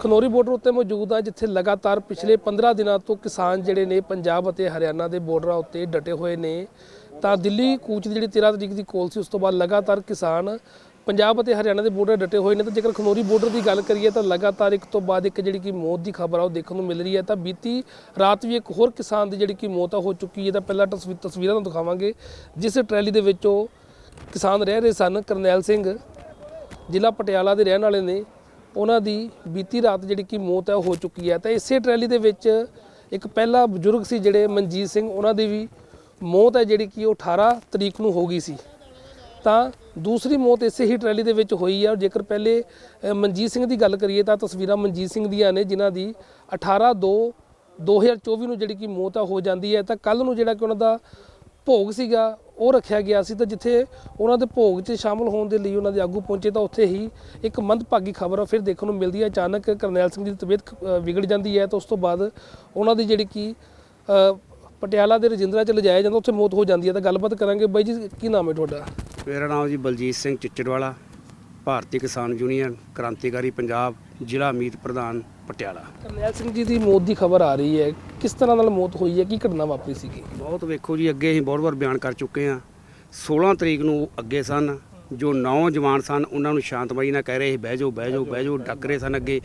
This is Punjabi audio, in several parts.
ਖਨੌਰੀ ਬਾਰਡਰ ਉੱਤੇ ਮੌਜੂਦ ਹਾਂ ਜਿੱਥੇ ਲਗਾਤਾਰ ਪਿਛਲੇ 15 ਦਿਨਾਂ ਤੋਂ ਕਿਸਾਨ ਜਿਹੜੇ ਨੇ ਪੰਜਾਬ ਅਤੇ ਹਰਿਆਣਾ ਦੇ ਬਾਰਡਰਾਂ ਉੱਤੇ ਡਟੇ ਹੋਏ ਨੇ। ਤਾਂ ਦਿੱਲੀ ਕੂਚ ਦੀ ਜਿਹੜੀ 13 ਤਰੀਕ ਦੀ ਕੋਲ ਸੀ, ਉਸ ਤੋਂ ਬਾਅਦ ਲਗਾਤਾਰ ਕਿਸਾਨ ਪੰਜਾਬ ਅਤੇ ਹਰਿਆਣਾ ਦੇ ਬਾਰਡਰ ਡਟੇ ਹੋਏ ਨੇ। ਤਾਂ ਜੇਕਰ ਖਨੌਰੀ ਬਾਰਡਰ ਦੀ ਗੱਲ ਕਰੀਏ, ਤਾਂ ਲਗਾਤਾਰ ਇੱਕ ਤੋਂ ਬਾਅਦ ਇੱਕ ਜਿਹੜੀ ਕਿ ਮੌਤ ਦੀ ਖਬਰ ਆ, ਉਹ ਦੇਖਣ ਨੂੰ ਮਿਲ ਰਹੀ ਹੈ। ਤਾਂ ਬੀਤੀ ਰਾਤ ਵੀ ਇੱਕ ਹੋਰ ਕਿਸਾਨ ਦੀ ਜਿਹੜੀ ਕਿ ਮੌਤ ਆ ਹੋ ਚੁੱਕੀ ਹੈ। ਤਾਂ ਪਹਿਲਾਂ ਤਸਵੀ- ਤਸਵੀਰਾਂ ਤੁਹਾਨੂੰ ਦਿਖਾਵਾਂਗੇ, ਜਿਸ ਟਰੈਲੀ ਦੇ ਵਿੱਚ ਉਹ ਕਿਸਾਨ ਰਹਿ ਰਹੇ ਸਨ। ਕਰਨੈਲ ਸਿੰਘ ਜ਼ਿਲ੍ਹਾ ਪਟਿਆਲਾ ਦੇ ਰਹਿਣ ਵਾਲੇ ਨੇ। ਉਹਨਾਂ ਦੀ ਬੀਤੀ ਰਾਤ ਜਿਹੜੀ ਕਿ ਮੌਤ ਹੈ ਉਹ ਹੋ ਚੁੱਕੀ ਹੈ। ਤਾਂ ਇਸੇ ਟਰੈਲੀ ਦੇ ਵਿੱਚ ਇੱਕ ਪਹਿਲਾ ਬਜ਼ੁਰਗ ਸੀ ਜਿਹੜੇ ਮਨਜੀਤ ਸਿੰਘ, ਉਹਨਾਂ ਦੀ ਵੀ ਮੌਤ ਹੈ ਜਿਹੜੀ ਕਿ ਉਹ 18 ਤਰੀਕ ਨੂੰ ਹੋ ਗਈ ਸੀ। ਤਾਂ ਦੂਸਰੀ ਮੌਤ ਇਸੇ ਹੀ ਟਰੈਲੀ ਦੇ ਵਿੱਚ ਹੋਈ ਹੈ ਔਰ ਜੇਕਰ ਪਹਿਲੇ ਮਨਜੀਤ ਸਿੰਘ ਦੀ ਗੱਲ ਕਰੀਏ ਤਾਂ ਤਸਵੀਰਾਂ ਮਨਜੀਤ ਸਿੰਘ ਦੀਆਂ ਨੇ, ਜਿਨ੍ਹਾਂ ਦੀ 18 2 2024 ਨੂੰ ਜਿਹੜੀ ਕਿ ਮੌਤ ਆ, ਹੋ ਜਾਂਦੀ ਹੈ। ਤਾਂ ਕੱਲ ਨੂੰ ਜਿਹੜਾ ਕਿ ਉਹਨਾਂ ਦਾ ਭੋਗ ਸੀਗਾ ਉਹ ਰੱਖਿਆ ਗਿਆ ਸੀ ਤਾਂ ਜਿੱਥੇ ਉਹਨਾਂ ਦੇ ਭੋਗ 'ਚ ਸ਼ਾਮਲ ਹੋਣ ਦੇ ਲਈ ਉਹਨਾਂ ਦੇ ਆਗੂ ਪਹੁੰਚੇ ਤਾਂ ਉੱਥੇ ਹੀ ਇੱਕ ਮੰਦਭਾਗੀ ਖਬਰ ਫਿਰ ਦੇਖਣ ਨੂੰ ਮਿਲਦੀ ਹੈ। ਅਚਾਨਕ ਕਰਨੈਲ ਸਿੰਘ ਦੀ ਤਬੀਅਤ ਵਿਗੜ ਜਾਂਦੀ ਹੈ ਤਾਂ ਉਸ ਤੋਂ ਬਾਅਦ ਉਹਨਾਂ ਦੀ ਜਿਹੜੀ ਕਿ ਪਟਿਆਲਾ ਦੇ ਰਜਿੰਦਰਾ ਚ ਲਿਜਾਇਆ ਜਾਂਦਾ ਉੱਥੇ ਮੌਤ ਹੋ ਜਾਂਦੀ ਹੈ ਤਾਂ ਗੱਲਬਾਤ ਕਰਾਂਗੇ। ਬਾਈ ਜੀ ਕੀ ਨਾਮ ਹੈ ਤੁਹਾਡਾ? ਮੇਰਾ ਨਾਮ ਜੀ ਬਲਜੀਤ ਸਿੰਘ ਚਿੱਚੜਵਾਲਾ ਭਾਰਤੀ ਕਿਸਾਨ ਯੂਨੀਅਨ ਕ੍ਰਾਂਤੀਕਾਰੀ ਪੰਜਾਬ ਜ਼ਿਲ੍ਹਾ ਮੀਤ ਪ੍ਰਧਾਨ ਪਟਿਆਲਾ। ਕਰਨੈਲ ਸਿੰਘ ਜੀ ਦੀ ਮੌਤ ਦੀ ਖਬਰ ਆ ਰਹੀ ਹੈ। ਕਿਸ ਤਰ੍ਹਾਂ ਨਾਲ ਮੌਤ ਹੋਈ ਹੈ? ਕੀ ਘਟਨਾ ਵਾਪਰੀ ਸੀਗੀ? ਬਹੁਤ ਵੇਖੋ ਜੀ ਅੱਗੇ ਅਸੀਂ ਬਹੁਤ ਵਾਰ ਬਿਆਨ ਕਰ ਚੁੱਕੇ ਹਾਂ। 16 ਤਰੀਕ ਨੂੰ ਅੱਗੇ ਸਨ ਜੋ ਨੌਜਵਾਨ ਸਨ ਉਹਨਾਂ ਨੂੰ ਸ਼ਾਂਤਮਈ ਨਾਲ ਕਹਿ ਰਹੇ ਸੀ ਬਹਿ ਜਾਓ ਬਹਿ ਜਾਓ ਬਹਿ ਜਾਓ ਡੱਕ ਰਹੇ ਸਨ ਅੱਗੇ।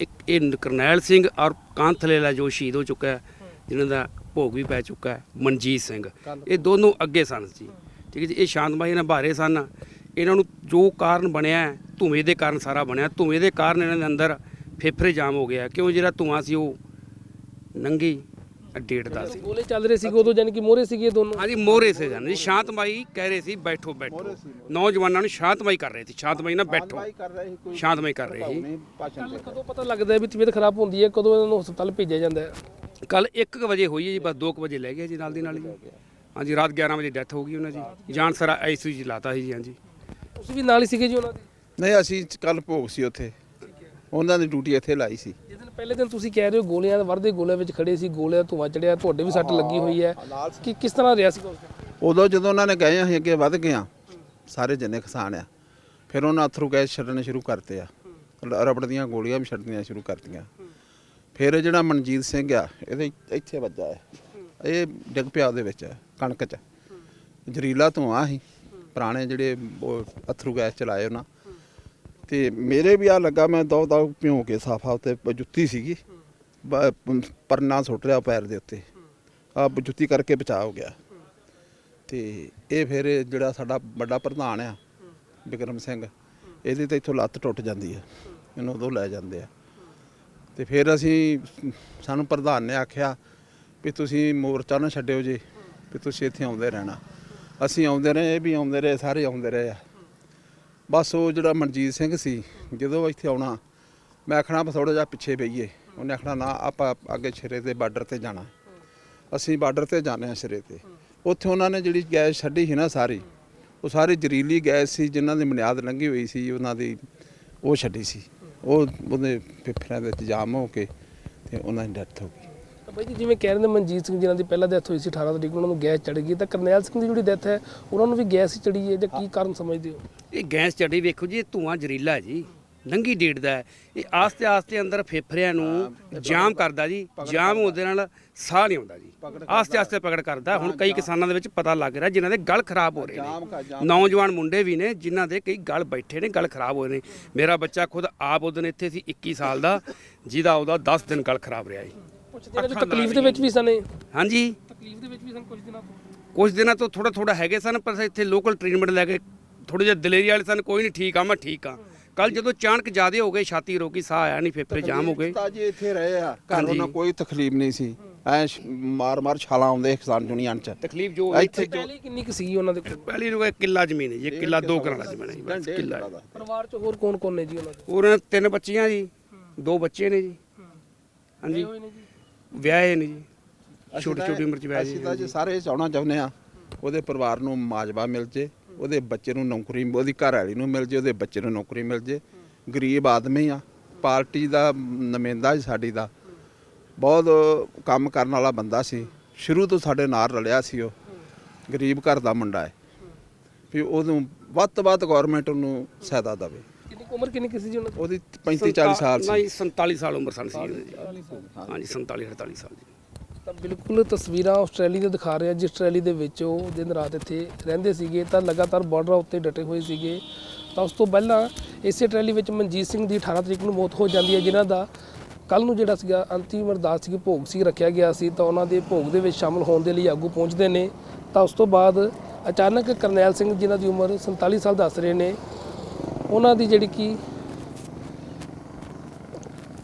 ਇੱਕ ਇਹ ਕਰਨੈਲ ਸਿੰਘ ਔਰ ਕਾਂਥਲੇਲਾ ਜੋ ਸ਼ਹੀਦ ਹੋ ਚੁੱਕਾ ਹੈ ਜਿਨ੍ਹਾਂ ਦਾ ਭੋਗ ਵੀ ਪੈ ਚੁੱਕਾ ਹੈ ਮਨਜੀਤ ਸਿੰਘ। ਇਹ ਦੋਨੋਂ ਅੱਗੇ ਸਨ ਜੀ। ਠੀਕ ਹੈ ਜੀ ਇਹ ਸ਼ਾਂਤਮਈ ਨਾਲ ਬਾਰੇ ਸਨ। ਇਹਨਾਂ ਨੂੰ ਜੋ ਕਾਰਨ ਬਣਿਆ ਧੂਏ ਦੇ ਕਾਰਨ ਸਾਰਾ ਬਣਿਆ। ਧੂਏ ਦੇ ਕਾਰਨ ਇਹਨਾਂ ਦੇ ਅੰਦਰ ਫੇਫੜੇ ਜਾਮ ਹੋ ਗਿਆ ਕਿਉਂ ਜਿਹੜਾ ਧੂਆਂ ਸੀ ਉਹ ਨੰਗੀ ਡੇਟ ਦਾ ਸੀ। ਗੋਲੇ ਚੱਲ ਰਹੇ ਸੀਗੇ ਉਦੋਂ ਜਾਨੀ ਕਿ ਮੋਰੇ ਸੀਗੇ ਇਹ ਦੋਨੋਂ? ਹਾਂਜੀ ਮੋਰੇ ਸੇ ਜਾਨ ਜੀ ਸ਼ਾਂਤਮਈ ਕਹਿ ਰਹੇ ਸੀ ਬੈਠੋ ਬੈਠੋ। ਨੌਜਵਾਨਾਂ ਨੂੰ ਸ਼ਾਂਤਮਈ ਕਰ ਰਹੇ ਸੀ ਸ਼ਾਂਤਮਈ ਨਾਲ ਬੈਠੋ। ਸ਼ਾਂਤਮਈ ਕਰ ਰਹੇ ਸੀ ਕੱਲ੍ਹ ਕਦੋਂ ਪਤਾ ਲੱਗਦਾ ਵੀ ਤਬੀਅਤ ਖਰਾਬ ਹੁੰਦੀ ਹੈ ਕਦੋਂ ਇਹਨਾਂ ਨੂੰ ਹਸਪਤਾਲ ਭੇਜਿਆ ਜਾਂਦਾ ਹੈ? ਕੱਲ 1 ਵਜੇ ਹੋਈ ਹੈ ਜੀ ਬਸ 2 ਵਜੇ ਲੈ ਗਏ ਜੀ ਨਾਲ ਦੀ ਨਾਲ ਹੀ। ਹਾਂਜੀ ਰਾਤ 11 ਵਜੇ ਡੈਥ ਹੋ ਗਈ ਉਹਨਾਂ ਦੀ। ਜਾਨ ਸਰਾ ਆਈਸੀਯੂ ਚ ਲਾਤਾ ਸੀ ਜੀ ਹਾਂਜੀ। ਤੁਸੀਂ ਵੀ ਨਾਲ ਹੀ ਸੀਗੇ ਜੀ ਉਹਨਾਂ ਦੇ? ਨਹੀਂ ਅਸੀਂ ਕੱਲ ਭੋਗ ਸੀ ਉੱਥੇ। ਉਹਨਾਂ ਦੀ ਡਿਊਟੀ ਇੱਥੇ ਲਾਈ ਸੀ। ਜਿਸ ਦਿਨ ਪਹਿਲੇ ਦਿਨ ਤੁਸੀਂ ਕਹਿ ਰਹੇ ਹੋ ਗੋਲਿਆਂ ਦੇ ਵਰਦੇ ਗੋਲੇ ਵਿੱਚ ਖੜੇ ਸੀ ਗੋਲੇ ਦਾ ਧੂੰਆਂ ਚੜਿਆ ਤੁਹਾਡੇ ਵੀ ਸੱਟ ਲੱਗੀ ਹੋਈ ਹੈ। ਕਿ ਕਿਸ ਤਰ੍ਹਾਂ ਰਿਹਾ ਸੀ ਉਦੋਂ ਜਦੋਂ ਉਹਨਾਂ ਨੇ ਗਏ ਅਸੀਂ ਅੱਗੇ ਵੱਧ ਗਏ ਹਾਂ ਸਾਰੇ ਜੰਨੇ ਕਿਸਾਨ ਆ। ਫਿਰ ਉਹਨਾਂ ਅਥਰੂ ਗੈਸ ਛੱਡਣੇ ਸ਼ੁਰੂ ਕਰਤੇ ਆ। ਰਬੜ ਦੀਆਂ ਗੋਲੀਆਂ ਵੀ ਛੱਡਣੀਆਂ ਸ਼ੁਰੂ ਕਰਤੀਆਂ। ਫਿਰ ਜਿਹੜਾ ਮਨਜੀਤ ਸਿੰਘ ਆ ਇਹਦੇ ਇੱਥੇ ਵੱਜਾ ਹੈ। ਇਹ ਡਿੱਗ ਪਿਆ ਉਹਦੇ ਵਿੱਚ ਕਣਕ 'ਚ। ਜ਼ਰੀਲਾ ਧੂਆਂ ਸੀ। ਪੁਰਾਣੇ ਜਿਹੜੇ ਅਥਰੂ ਗੈਸ ਚਲਾਏ ਉਹਨਾਂ। ਤੇ ਮੇਰੇ ਵੀ ਆ ਲੱਗਾ, ਮੈਂ ਦੋ ਦੋ ਭਿਉਂ ਕੇ ਸਾਫਾ ਉੱਤੇ ਪ- ਜੁੱਤੀ ਸੀਗੀ। ਬ- ਪਰਨਾ ਸੁੱਟ ਰਿਹਾ ਪੈਰ ਦੇ ਉੱਤੇ। ਆ ਜੁੱਤੀ ਕਰਕੇ ਬਚਾ ਹੋ ਗਿਆ। ਤੇ ਇਹ ਫਿਰ ਜਿਹੜਾ ਸਾਡਾ ਵੱਡਾ ਪ੍ਰਧਾਨ ਆ, ਵਿਕਰਮ ਸਿੰਘ, ਇਹਦੇ ਤਾਂ ਇੱਥੋਂ ਲੱਤ ਟੁੱਟ ਜਾਂਦੀ ਹੈ ਇਹਨੂੰ ਉਦੋਂ ਲੈ ਜਾਂਦੇ ਆ। ਤੇ ਫਿਰ ਅਸੀਂ ਸਾਨੂੰ ਪ੍ਰਧਾਨ ਨੇ ਆਖਿਆ ਵੀ ਤੁਸੀਂ ਮੋਰਚਾ ਨਾ ਛੱਡਿਓ ਜੀ, ਵੀ ਤੁਸੀਂ ਇੱਥੇ ਆਉਂਦੇ ਰਹਿਣਾ। ਅਸੀਂ ਆਉਂਦੇ ਰਹੇ, ਇਹ ਵੀ ਆਉਂਦੇ ਰਹੇ, ਸਾਰੇ ਆਉਂਦੇ ਰਹੇ ਆ। ਬਸ ਉਹ ਜਿਹੜਾ ਮਨਜੀਤ ਸਿੰਘ ਸੀ, ਜਦੋਂ ਇੱਥੇ ਆਉਣਾ, ਮੈਂ ਆਖਣਾ ਬਸ ਥੋੜਾ ਜਿਹਾ ਪਿੱਛੇ ਬਈਏ। ਉਹਨੇ ਆਖਣਾ, ਨਾ, ਆਪਾਂ ਅੱਗੇ ਸਿਰੇ ਦੇ ਬਾਰਡਰ ਤੇ ਜਾਣਾ। ਅਸੀਂ ਬਾਰਡਰ ਤੇ ਜਾਂਦੇ ਹਾਂ ਸਿਰੇ ਤੇ। ਉੱਥੇ ਉਹਨਾਂ ਨੇ ਜਿਹੜੀ ਗੈਸ ਛੱਡੀ ਸੀ ਨਾ ਸਾਰੀ, ਉਹ ਸਾਰੀ ਜ਼ਰੀਲੀ ਗੈਸ ਸੀ, ਜਿਨ੍ਹਾਂ ਦੀ ਬੁਨਿਆਦ ਲੰਗੀ ਹੋਈ ਸੀ, ਉਹਨਾਂ ਦੀ ਉਹ ਛੱਡੀ ਸੀ। ਉਹ ਉਹਦੇ ਫੇਫੜਿਆਂ ਦੇ ਵਿੱਚ ਜਾਮ ਹੋ ਕੇ ਤੇ ਉਹਨਾਂ ਦੀ ਡੈਥ ਹੋ ਗਈ। ਬਾਈ ਜੀ ਜਿਵੇਂ ਕਹਿ ਰਹੇ ਨੇ ਮਨਜੀਤ ਸਿੰਘ ਜਿਨ੍ਹਾਂ ਦੀ ਪਹਿਲਾਂ ਡੈਥ ਹੋਈ ਸੀ 18 ਤਰੀਕ ਨੂੰ ਉਹਨਾਂ ਨੂੰ ਗੈਸ ਚੜ ਗਈ ਤਾਂ ਕਰਨੈਲ ਸਿੰਘ ਦੀ ਜਿਹੜੀ ਡੈਥ ਹੈ ਉਹਨਾਂ ਨੂੰ ਵੀ ਗੈਸ ਹੀ ਚੜੀ ਹੈ ਜਾਂ ਕੀ ਕਾਰਨ ਸਮਝਦੇ ਹੋ? ਇਹ ਗੈਸ ਚੜੀ ਵੇਖੋ ਜੀ ਇਹ ਧੂਆਂ ਜ਼ਰੀਲਾ ਹੈ ਜੀ ਨੰਗੀ ਡੇਟ ਦਾ ਹੈ। ਇਹ ਆਸਤੇ ਆਸਤੇ ਅੰਦਰ ਫੇਫੜਿਆਂ ਨੂੰ ਜਾਮ ਕਰਦਾ ਜੀ ਜਾਮ ਉਹਦੇ ਨਾਲ ਸਾਹ ਨਹੀਂ ਆਉਂਦਾ ਜੀ। ਆਸਤੇ ਆਸਤੇ ਪਕੜ ਕਰਦਾ। ਹੁਣ ਕਈ ਕਿਸਾਨਾਂ ਦੇ ਵਿੱਚ ਪਤਾ ਲੱਗ ਰਿਹਾ ਜਿਨ੍ਹਾਂ ਦੇ ਗਲ ਖਰਾਬ ਹੋ ਰਹੇ ਨੇ। ਨੌਜਵਾਨ ਮੁੰਡੇ ਵੀ ਨੇ ਜਿਨ੍ਹਾਂ ਦੇ ਕਈ ਗਲ ਬੈਠੇ ਨੇ ਗਲ ਖਰਾਬ ਹੋਏ ਨੇ। ਮੇਰਾ ਬੱਚਾ ਖੁਦ ਆਪ ਉਦੋਂ ਇੱਥੇ ਸੀ 21 ਸਾਲ ਦਾ ਜਿਹਦਾ ਉਹਦਾ 10 ਦਿਨ ਗਲ ਖਰਾਬ ਰਿਹਾ ਜੀ। ਕੁਝ ਦਿਨਾਂ ਤਕਲੀਫ ਦੇ ਵਿੱਚ ਵੀ ਸਨੇ ਹਾਂਜੀ। ਤਕਲੀਫ ਦੇ ਵਿੱਚ ਵੀ ਸਨ ਕੁਝ ਦਿਨਾਂ ਤੋਂ? ਕੁਝ ਦਿਨਾਂ ਤੋਂ ਥੋੜਾ ਥੋੜਾ ਹੈਗੇ ਸਨ ਪਰ ਇੱਥੇ ਲੋਕਲ ਟ੍ਰੀਟਮੈਂਟ ਲੈ ਕੇ ਥੋੜੇ ਜਿਹਾ ਦਲੇਰੀ ਵਾਲੇ ਸਨ ਕੋਈ ਨਹੀਂ ਠੀਕ ਆ ਮੈਂ ਠੀਕ ਆ। ਕੱਲ ਜਦੋਂ ਅਚਾਨਕ ਜ਼ਿਆਦੇ ਹੋ ਗਏ ਛਾਤੀ ਰੋਕੀ ਸਾਹ ਆਇਆ ਨਹੀਂ ਫੇਫੜੇ ਜਾਮ ਹੋ ਗਏ। ਤਾਂ ਜੀ ਇੱਥੇ ਰਹੇ ਆ ਘਰ। ਉਹਨਾਂ ਕੋਈ ਤਕਲੀਫ ਨਹੀਂ ਸੀ। ਐ ਮਾਰ ਮਾਰ ਛਾਲਾਂ ਆਉਂਦੇ ਕਿਸਾਨ ਯੂਨੀਅਨ ਚ। ਤਕਲੀਫ ਜੋ ਇੱਥੇ ਇੱਥੇ ਪਹਿਲੀ ਕਿੰਨੀ ਕੁ ਸੀ ਉਹਨਾਂ ਦੇ ਕੋਲ? ਪਹਿਲੀ ਨੂੰ ਇੱਕ ਕਿੱਲਾ ਜ਼ਮੀਨ ਹੈ ਜੀ ਇੱਕ ਕਿੱਲਾ ਦੋ ਕਨਾਲਾ ਜ਼ਮੀਨ ਹੈ ਜੀ ਬਸ ਕਿੱਲਾ ਹੈ। ਪਰਿਵਾਰ ਚ ਹੋਰ ਕੌਣ ਕੌਣ ਨੇ ਜੀ ਉਹਨਾਂ ਦੇ? ਉਹਨਾਂ ਦੇ ਤਿੰਨ ਬੱਚੀਆਂ ਜੀ ਦੋ ਬੱਚੇ ਨੇ ਜੀ। ਹਾਂਜੀ। ਹੋਏ ਨੇ ਜੀ? ਵਿਆਹੇ ਨੇ ਜੀ। ਛੋਟੀ ਛੋਟੀ ਉਮਰ ਚ ਵਿਆਹ ਅਸੀਂ ਤਾਂ ਜੀ ਸਾਰੇ ਚਾਹਣਾ ਚਾਹੁੰਦੇ ਆ ਉਹਦੇ ਪਰਿਵਾਰ ਨੂੰ ਮਾਜਵਾ ਮਿਲ ਜੇ ਉਹਦੇ ਬੱਚੇ ਨੂੰ ਨੌਕਰੀ ਉਹਦੀ ਘਰ ਵਾਲੀ ਨੂੰ ਮਿਲ ਜੇ ਉਹਦੇ ਬੱਚੇ ਨੂੰ ਨੌਕਰੀ ਮਿਲ ਜੇ। ਗਰੀਬ ਆਦਮੀ ਆ ਪਾਰਟੀ ਦਾ ਨੁਮਾਇੰਦਾ ਸੀ ਸਾਡੀ ਦਾ। ਬਹੁਤ ਕੰਮ ਕਰਨ ਵਾਲਾ ਬੰਦਾ ਸੀ। ਸ਼ੁਰੂ ਤੋਂ ਸਾਡੇ ਨਾਲ ਰਲਿਆ ਸੀ ਉਹ। ਗਰੀਬ ਘਰ ਦਾ ਮੁੰਡਾ ਹੈ। ਵੀ ਉਹਨੂੰ ਵੱਧ ਤੋਂ ਵੱਧ ਗਵਰਨਮੈਂਟ ਉਹਨੂੰ ਸਹਾਇਤਾ ਦੇਵੇ। ਉਮਰ ਕਿੰਨੀ ਕਿਸੇ ਜੀ ਉਹਨਾਂ ਦੀ? ਉਹਦੀ 35 40 ਸਾਲ ਸੀ। ਨਹੀਂ 47 ਸਾਲ ਉਮਰ ਸਨ ਸੀ ਉਹਦੀ। ਹਾਂਜੀ 47 48 ਸਾਲ ਜੀ ਤਾਂ ਬਿਲਕੁਲ ਤਸਵੀਰਾਂ ਆਸਟ੍ਰੇਲੀਆ ਦੇ ਦਿਖਾ ਰਿਹਾ ਜਿਸ ਟਰੈਲੀ ਦੇ ਵਿੱਚ ਉਹ ਦਿਨ ਰਾਤ ਇੱਥੇ ਰਹਿੰਦੇ ਸੀਗੇ ਤਾਂ ਲਗਾਤਾਰ ਬਾਰਡਰਾਂ ਉੱਤੇ ਡਟੇ ਹੋਏ ਸੀਗੇ। ਤਾਂ ਉਸ ਤੋਂ ਪਹਿਲਾਂ ਇਸੇ ਟਰੈਲੀ ਵਿੱਚ ਮਨਜੀਤ ਸਿੰਘ ਦੀ 18 ਤਰੀਕ ਨੂੰ ਮੌਤ ਹੋ ਜਾਂਦੀ ਹੈ ਜਿਨ੍ਹਾਂ ਦਾ ਕੱਲ ਨੂੰ ਜਿਹੜਾ ਸੀਗਾ ਅੰਤਿਮ ਅਰਦਾਸ ਸੀ ਭੋਗ ਸੀ ਰੱਖਿਆ ਗਿਆ ਸੀ। ਤਾਂ ਉਹਨਾਂ ਦੇ ਭੋਗ ਦੇ ਵਿੱਚ ਸ਼ਾਮਲ ਹੋਣ ਦੇ ਲਈ ਆਗੂ ਪਹੁੰਚਦੇ ਨੇ। ਤਾਂ ਉਸ ਤੋਂ ਬਾਅਦ ਅਚਾਨਕ ਕਰਨੈਲ ਸਿੰਘ ਜਿਨ੍ਹਾਂ ਦੀ ਉਮਰ 47 ਸਾਲ ਦੱਸ ਰਹੇ ਨੇ ਉਹਨਾਂ ਦੀ ਜਿਹੜੀ ਕਿ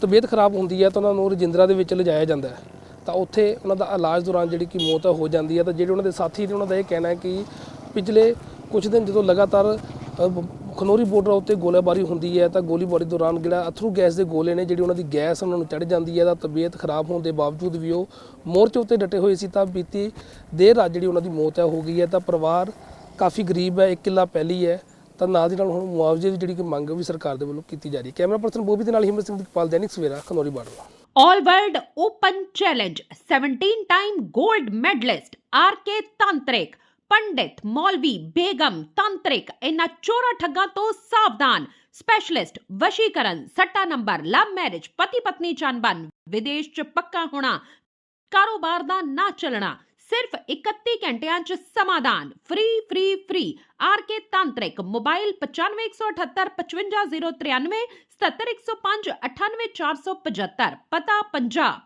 ਤਬੀਅਤ ਖਰਾਬ ਹੁੰਦੀ ਹੈ ਤਾਂ ਉਹਨਾਂ ਨੂੰ ਰਜਿੰਦਰਾ ਦੇ ਵਿੱਚ ਲਿਜਾਇਆ ਜਾਂਦਾ ਹੈ। ਤਾਂ ਉੱਥੇ ਉਹਨਾਂ ਦਾ ਇਲਾਜ ਦੌਰਾਨ ਜਿਹੜੀ ਕਿ ਮੌਤ ਹੋ ਜਾਂਦੀ ਹੈ ਤਾਂ ਜਿਹੜੇ ਉਹਨਾਂ ਦੇ ਸਾਥੀ ਨੇ ਉਹਨਾਂ ਦਾ ਇਹ ਕਹਿਣਾ ਹੈ ਕਿ ਪਿਛਲੇ ਕੁਝ ਦਿਨ ਜਦੋਂ ਲਗਾਤਾਰ ਅ, ਖਨੌਰੀ ਬਾਰਡਰ ਉੱਤੇ ਗੋਲਾਬਾਰੀ ਹੁੰਦੀ ਹੈ ਤਾਂ ਗੋਲੀਬਾਰੀ ਦੌਰਾਨ ਜਿਹੜਾ ਅਥਰੂ ਗੈਸ ਦੇ ਗੋਲੇ ਨੇ ਜਿਹੜੀ ਉਹਨਾਂ ਦੀ ਗੈਸ ਉਹਨਾਂ ਨੂੰ ਚੜ ਜਾਂਦੀ ਹੈ ਤਾਂ ਤਬੀਅਤ ਖਰਾਬ ਹੋਣ ਦੇ ਬਾਵਜੂਦ ਵੀ ਉਹ ਮੋਰਚੇ ਉੱਤੇ ਡਟੇ ਹੋਏ ਸੀ ਤਾਂ ਬੀਤੀ ਦੇਰ ਰਾਤ ਜਿਹੜੀ ਉਹਨਾਂ ਦੀ ਮੌਤ ਹੈ ਹੋ ਗਈ ਹੈ ਤਾਂ ਪਰਿਵਾਰ ਕਾਫੀ ਗਰੀਬ ਹੈ ਇੱਕ ਕਿੱਲਾ ਪਹਿਲੀ ਹੈ। ਤਾਂ ਨਾਲ ਦੀ ਨਾਲ ਹੁਣ ਮੁਆਵਜ਼ੇ ਦੀ ਜਿਹੜੀ ਕਿ ਮੰਗ ਵੀ ਸਰਕਾਰ ਦੇ ਵੱਲੋਂ ਕੀਤੀ ਜਾ ਰਹੀ ਹੈ। ਕੈਮਰਾ ਪਰਸਨ ਬੋਬੀ ਦੇ ਨਾਲ Himmat Singh Deepal Dainik Savera, Khanauri border All World Open Challenge 17 time gold medalist RK Tantrik pandit maulvi begum tantrik ਇਹਨਾਂ ਚੋਰਾ ਠੱਗਾਂ ਤੋਂ ਸਾਵਧਾਨ ਸਪੈਸ਼ਲਿਸਟ ਵਸ਼ੀਕਰਨ, ਸੱਟਾ ਨੰਬਰ ਲਵ ਮੈਰਿਜ ਪਤੀ ਪਤਨੀ ਚੰਬਨ ਵਿਦੇਸ਼ ਚ ਪੱਕਾ ਹੋਣਾ, ਕਾਰੋਬਾਰ ਦਾ ਨਾ ਚੱਲਣਾ ਸਿਰਫ 31 ਘੰਟਿਆਂ ਚ ਸਮਾਧਾਨ free free free RK Tantrik, mobile 9518 55093 77105 98475 ਪਤਾ ਪੰਜਾਬ।